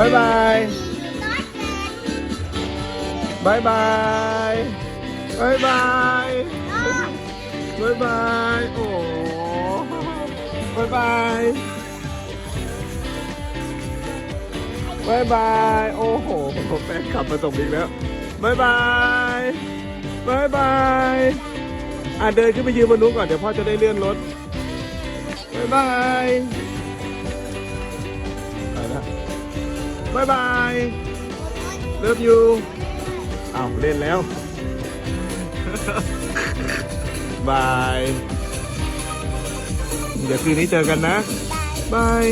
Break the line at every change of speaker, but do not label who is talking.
บายบายบายบายบายบายบายบายโอ้บายบายบายบายโอ้โหแฟนขับมาส่งอีกแล้วบายบายบายบายอะเดินขึ้นไปยืนบนนู้นก่อนเดี๋ยวพ่อจะได้เลื่อนรถบายบาย บายบาย เลิฟยูอ้าวเล่นแล้ว บาย เดี๋ยวคืนนี้เจอกันนะ บาย